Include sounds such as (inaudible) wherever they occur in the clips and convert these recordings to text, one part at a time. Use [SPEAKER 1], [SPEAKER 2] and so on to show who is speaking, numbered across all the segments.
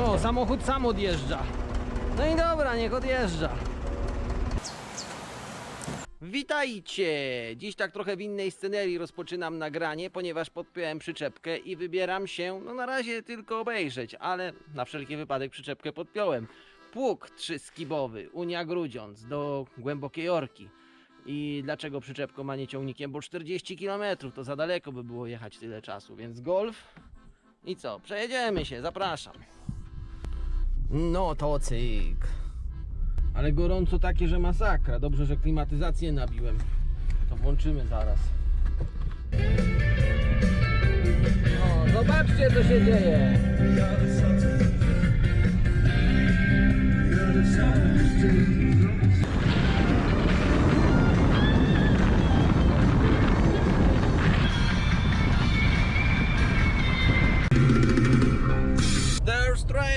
[SPEAKER 1] O, samochód sam odjeżdża. No i dobra, niech odjeżdża. Witajcie! Dziś tak trochę w innej scenerii rozpoczynam nagranie, ponieważ podpiąłem przyczepkę i wybieram się, no na razie tylko obejrzeć, ale na wszelki wypadek przyczepkę podpiąłem. Pług trzyskibowy, Unia Grudziądz do Głębokiej Orki. I dlaczego przyczepką, a nie ciągnikiem? Bo 40 km to za daleko by było jechać tyle czasu, więc golf. I co? Przejedziemy się, zapraszam. No to cyk. Ale gorąco takie, że masakra. Dobrze, że klimatyzację nabiłem. To włączymy zaraz. O, zobaczcie co się dzieje.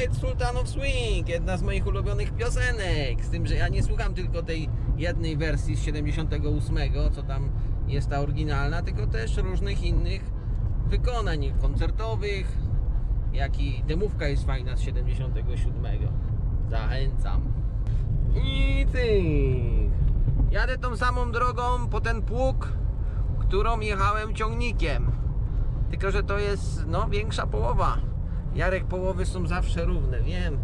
[SPEAKER 1] Straits, Sultan of Swing, jedna z moich ulubionych piosenek. Z tym, że ja nie słucham tylko tej jednej wersji z 78, co tam jest ta oryginalna, tylko też różnych innych wykonań koncertowych, jak i demówka jest fajna z 77. Zachęcam. I ty. Jadę tą samą drogą po ten pług, którą jechałem ciągnikiem. Tylko, że to jest no większa połowa. Jarek połowy są zawsze równe, wiem.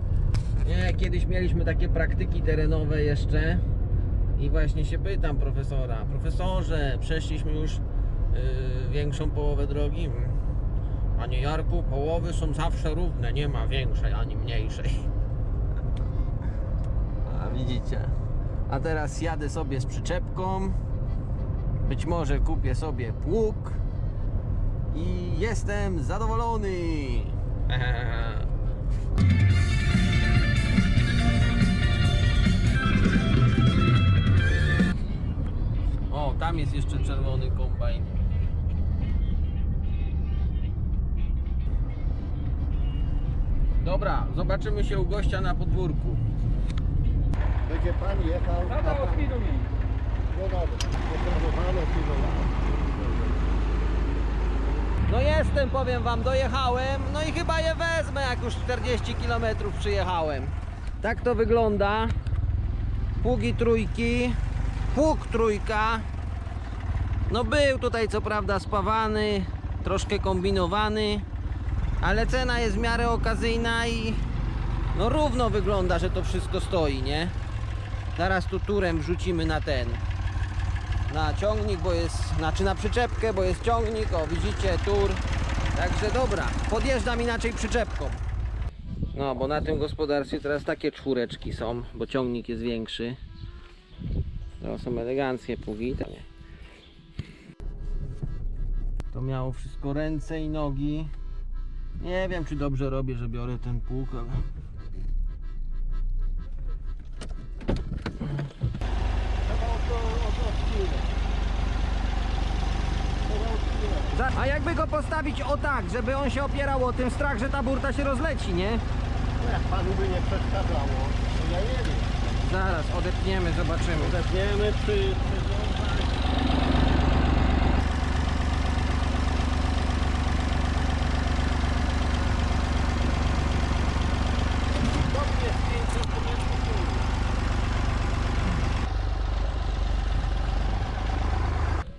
[SPEAKER 1] Nie, kiedyś mieliśmy takie praktyki terenowe jeszcze i właśnie się pytam profesora, profesorze, przeszliśmy już yy, większą połowę drogi. Panie Jarku, połowy są zawsze równe, nie ma większej ani mniejszej. A widzicie. A teraz jadę sobie z przyczepką. Być może kupię sobie pług i jestem zadowolony. (laughs) O, tam jest jeszcze czerwony kombajn. Dobra, zobaczymy się u gościa na podwórku.
[SPEAKER 2] Będzie pan jechał na pan... No dobra.
[SPEAKER 1] No jestem, powiem wam, dojechałem, no i chyba je wezmę, jak już 40 km przyjechałem. Tak to wygląda. Pługi trójki, pług trójka. No był tutaj co prawda spawany, troszkę kombinowany, ale cena jest w miarę okazyjna i no równo wygląda, że to wszystko stoi, nie? Zaraz tu turem wrzucimy na ten, na ciągnik, bo jest, znaczy na przyczepkę, bo jest ciągnik, o widzicie, tur. Także dobra, podjeżdżam inaczej przyczepką. No, bo na tym gospodarstwie teraz takie czwóreczki są, bo ciągnik jest większy. To są eleganckie pługi. to miało wszystko ręce i nogi. Nie wiem, czy dobrze robię, że biorę ten pług, ale... A jakby go postawić o tak, żeby on się opierał o tym strach, że ta burta się rozleci, nie?
[SPEAKER 2] No Jak panu by nie przeszkadzało, to ja nie wiem.
[SPEAKER 1] Zaraz odepniemy, zobaczymy.
[SPEAKER 2] Zepniemy przy... przy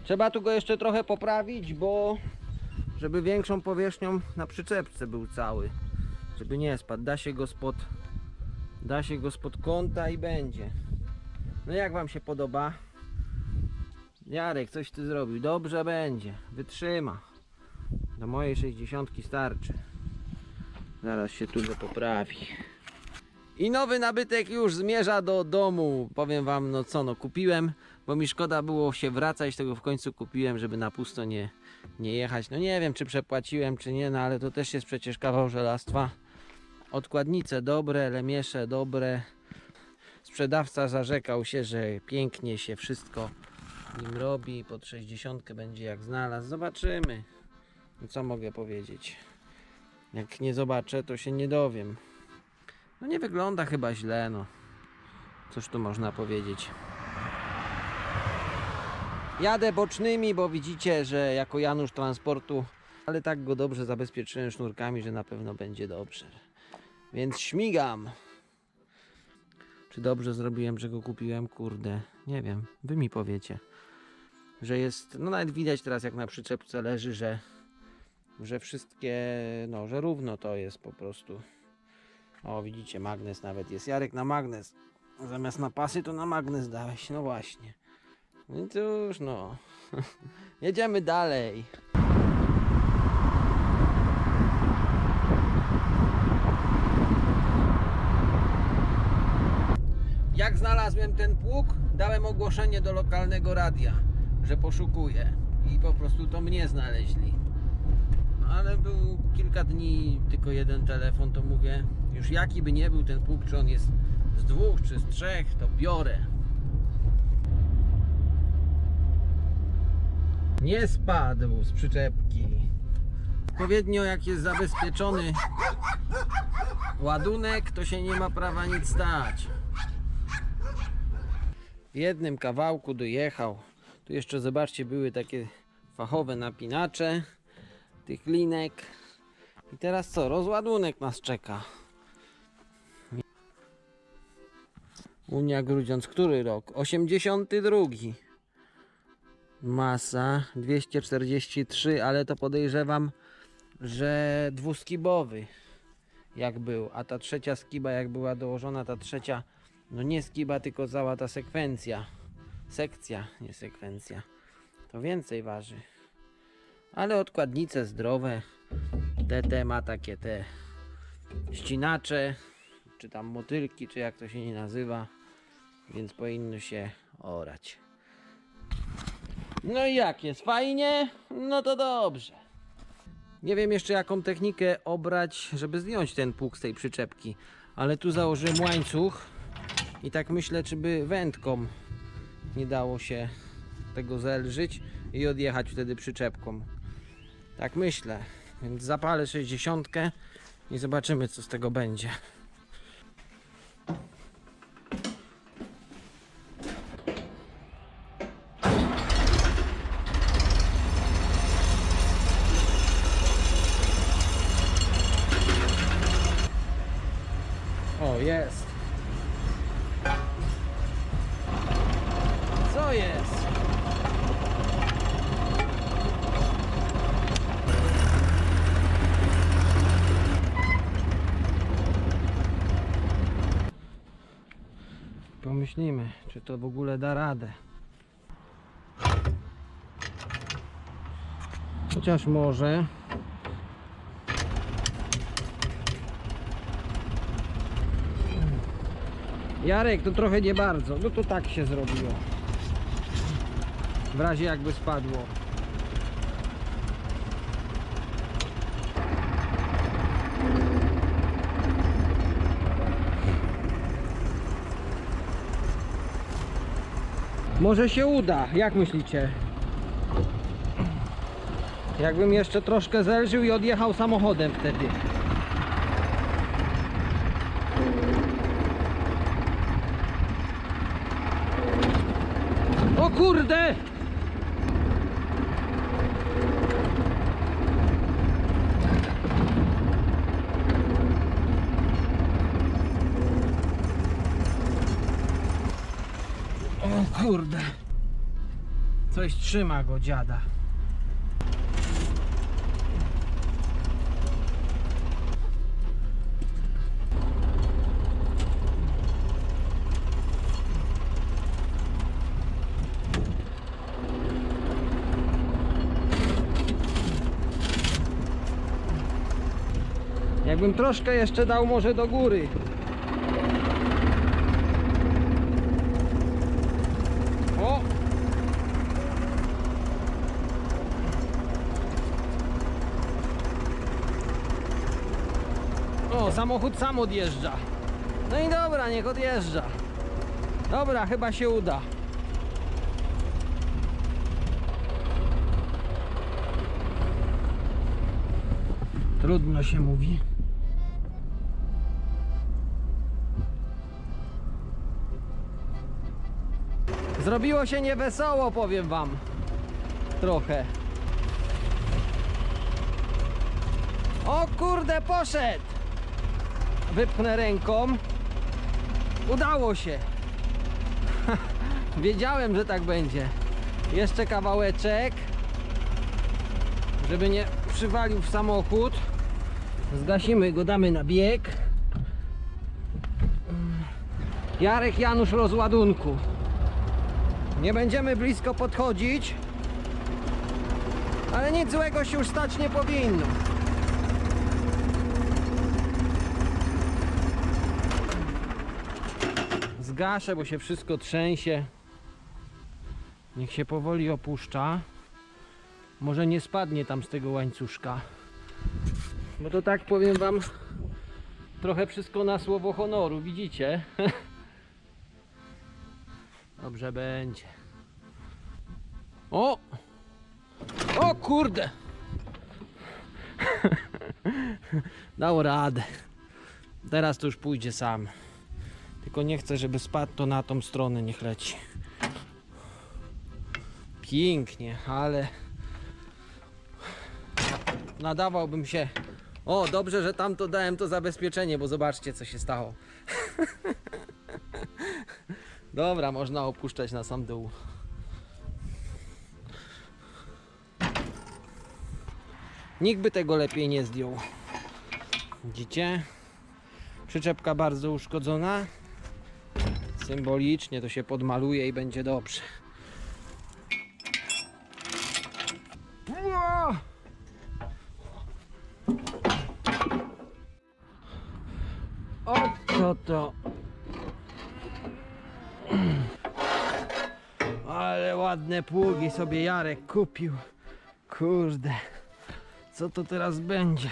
[SPEAKER 1] Trzeba tu go jeszcze trochę poprawić, bo żeby większą powierzchnią na przyczepce był cały. Żeby nie spadł. Da się go spod da się go spod kąta i będzie. No jak wam się podoba? Jarek, coś ty zrobił. Dobrze będzie. Wytrzyma. Do mojej 60 starczy. Zaraz się tu go poprawi. I nowy nabytek już zmierza do domu. Powiem wam, no co, no kupiłem, bo mi szkoda było się wracać, tego w końcu kupiłem, żeby na pusto nie, nie jechać. No nie wiem, czy przepłaciłem, czy nie, no ale to też jest przecież kawał żelastwa. Odkładnice dobre, lemiesze dobre. Sprzedawca zarzekał się, że pięknie się wszystko nim robi. Pod 60 będzie jak znalazł. Zobaczymy. No co mogę powiedzieć? Jak nie zobaczę, to się nie dowiem. No nie wygląda chyba źle, no. Cóż tu można powiedzieć. Jadę bocznymi, bo widzicie, że jako Janusz transportu, ale tak go dobrze zabezpieczyłem sznurkami, że na pewno będzie dobrze. Więc śmigam. Czy dobrze zrobiłem, że go kupiłem? Kurde, nie wiem. Wy mi powiecie. Że jest, no nawet widać teraz jak na przyczepce leży, że, że wszystkie, no, że równo to jest po prostu. O, widzicie, magnes nawet jest. Jarek na magnes. Zamiast na pasy, to na magnes dałeś. No właśnie. No i cóż, no. (laughs) Jedziemy dalej. Jak znalazłem ten pług, dałem ogłoszenie do lokalnego radia, że poszukuję. I po prostu to mnie znaleźli. Ale był kilka dni, tylko jeden telefon, to mówię, już jaki by nie był ten pług, czy on jest z dwóch, czy z trzech, to biorę. Nie spadł z przyczepki. Odpowiednio jak jest zabezpieczony ładunek, to się nie ma prawa nic stać. W jednym kawałku dojechał. Tu jeszcze zobaczcie, były takie fachowe napinacze tych linek. I teraz co? Rozładunek nas czeka. Unia Grudziądz, który rok? 82. Masa 243, ale to podejrzewam, że dwuskibowy jak był, a ta trzecia skiba jak była dołożona, ta trzecia no nie skiba, tylko cała ta sekwencja. Sekcja, nie sekwencja. To więcej waży. Ale odkładnice zdrowe. TT ma takie te ścinacze, czy tam motylki, czy jak to się nie nazywa. Więc powinno się orać. No i jak jest? Fajnie? No to dobrze. Nie wiem jeszcze jaką technikę obrać, żeby zdjąć ten pług z tej przyczepki. Ale tu założyłem łańcuch i tak myślę, czy by wędką nie dało się tego zelżyć i odjechać wtedy przyczepką. Tak myślę. Więc zapalę 60 i zobaczymy co z tego będzie. O, jest. Co jest? Pomyślimy, czy to w ogóle da radę. Chociaż może. Jarek, to trochę nie bardzo. No to tak się zrobiło. W razie jakby spadło. Może się uda, jak myślicie? Jakbym jeszcze troszkę zelżył i odjechał samochodem wtedy. O kurde! O kurde! Coś trzyma go dziada. Jakbym troszkę jeszcze dał może do góry. O! Samochód sam odjeżdża. No i dobra, niech odjeżdża. Dobra, chyba się uda. Trudno się mówi. Zrobiło się niewesoło, powiem wam. Trochę. O kurde, poszedł! Wypchnę ręką. Udało się. (laughs) Wiedziałem, że tak będzie. Jeszcze kawałeczek, żeby nie przywalił w samochód. Zgasimy go, damy na bieg. Jarek Janusz rozładunku. Nie będziemy blisko podchodzić, ale nic złego się już stać nie powinno. Zgaszę, bo się wszystko trzęsie. Niech się powoli opuszcza. Może nie spadnie tam z tego łańcuszka. Bo to tak powiem wam trochę wszystko na słowo honoru, widzicie? (laughs) Dobrze będzie. O! O kurde! (laughs) Dało radę. Teraz to już pójdzie sam. Tylko nie chcę, żeby spadł to na tą stronę, niech leci. Pięknie, ale nadawałbym się. O, dobrze, że tam to dałem to zabezpieczenie, bo zobaczcie, co się stało. (laughs) Dobra, można opuszczać na sam dół. Nikt by tego lepiej nie zdjął. Widzicie? Przyczepka bardzo uszkodzona. Symbolicznie to się podmaluje i będzie dobrze. O co to? Ale ładne pługi sobie Jarek kupił. Kurde. Co to teraz będzie?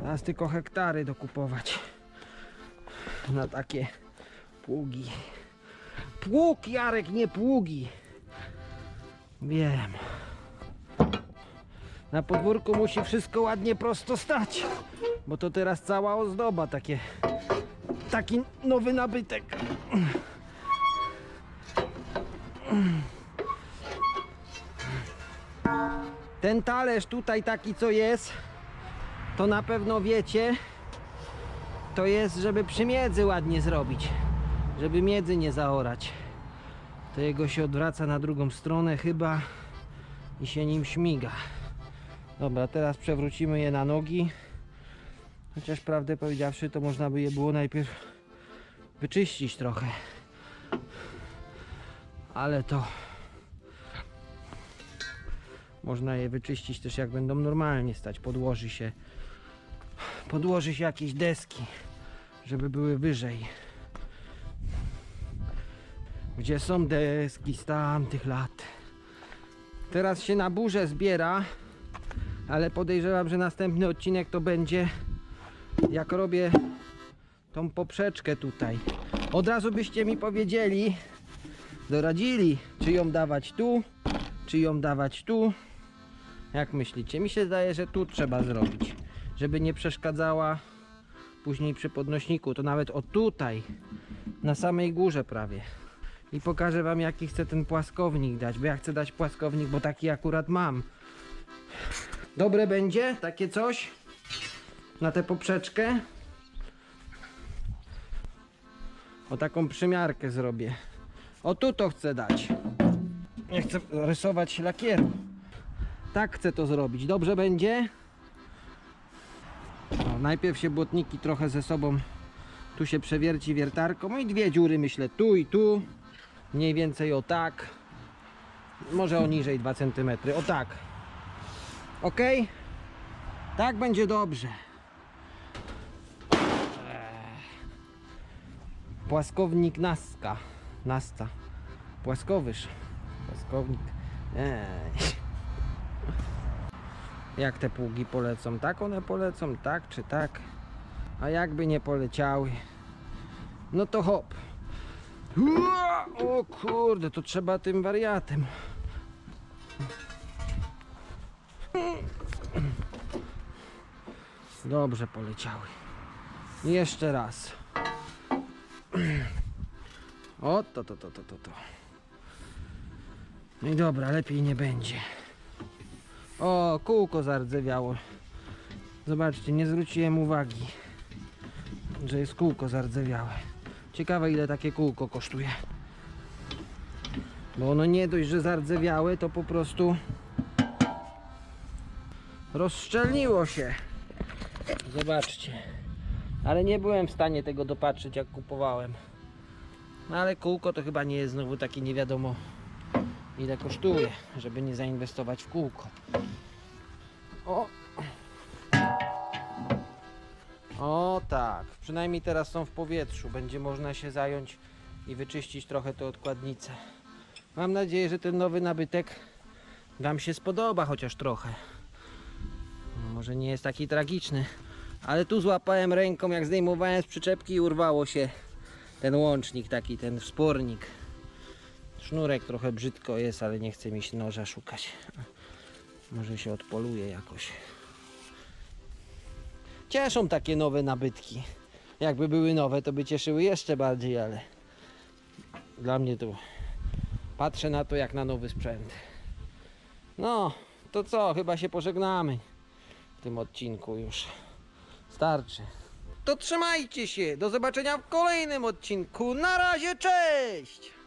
[SPEAKER 1] Teraz tylko hektary dokupować. Na takie pługi. Pług Jarek, nie pługi. Wiem. Na podwórku musi wszystko ładnie prosto stać. Bo to teraz cała ozdoba, takie. Taki nowy nabytek. Ten talerz tutaj taki co jest, to na pewno wiecie, to jest, żeby przy miedzy ładnie zrobić, żeby miedzy nie zaorać. To jego się odwraca na drugą stronę chyba i się nim śmiga. Dobra, teraz przewrócimy je na nogi. Chociaż prawdę powiedziawszy, to można by je było najpierw wyczyścić trochę. Ale to można je wyczyścić też jak będą normalnie stać. Podłoży się podłoży się jakieś deski, żeby były wyżej. Gdzie są deski z tamtych lat. Teraz się na burzę zbiera, ale podejrzewam, że następny odcinek to będzie jak robię tą poprzeczkę tutaj. Od razu byście mi powiedzieli, doradzili, czy ją dawać tu, czy ją dawać tu. Jak myślicie? Mi się zdaje, że tu trzeba zrobić, żeby nie przeszkadzała później przy podnośniku. To nawet o tutaj, na samej górze prawie. I pokażę wam jaki chcę ten płaskownik dać, bo ja chcę dać płaskownik, bo taki akurat mam. Dobre będzie takie coś na tę poprzeczkę. O taką przymiarkę zrobię. O tu to chcę dać. Nie chcę rysować lakieru. Tak chcę to zrobić. Dobrze będzie? O, najpierw się błotniki trochę ze sobą tu się przewierci wiertarką. No i dwie dziury myślę tu i tu. Mniej więcej o tak. Może o niżej 2 cm. O tak. Ok? Tak będzie dobrze. Płaskownik Naska. Nasta. Płaskowyż. Płaskownik. Ej. Jak te pługi polecą? Tak one polecą, tak czy tak? A jakby nie poleciały? No to hop. Ua! O kurde, to trzeba tym wariatem. Dobrze poleciały. Jeszcze raz. O, to, to, to, to, to, to. No i dobra, lepiej nie będzie. O, kółko zardzewiało. Zobaczcie, nie zwróciłem uwagi. że jest kółko zardzewiałe. Ciekawe ile takie kółko kosztuje. Bo ono nie dość, że zardzewiałe, to po prostu rozszczelniło się. Zobaczcie. Ale nie byłem w stanie tego dopatrzyć jak kupowałem. No ale kółko to chyba nie jest znowu takie nie wiadomo ile kosztuje, żeby nie zainwestować w kółko. O! O tak, przynajmniej teraz są w powietrzu. Będzie można się zająć i wyczyścić trochę te odkładnice. Mam nadzieję, że ten nowy nabytek Wam się spodoba chociaż trochę. No, Może nie jest taki tragiczny, ale tu złapałem ręką, jak zdejmowałem z przyczepki i urwało się ten łącznik taki, ten wspornik. Sznurek trochę brzydko jest, ale nie chce mi się noża szukać. Może się odpoluje jakoś. Cieszą takie nowe nabytki. Jakby były nowe, to by cieszyły jeszcze bardziej, ale dla mnie to patrzę na to jak na nowy sprzęt. No, to co? Chyba się pożegnamy w tym odcinku już. Starczy. To trzymajcie się. Do zobaczenia w kolejnym odcinku. Na razie, cześć!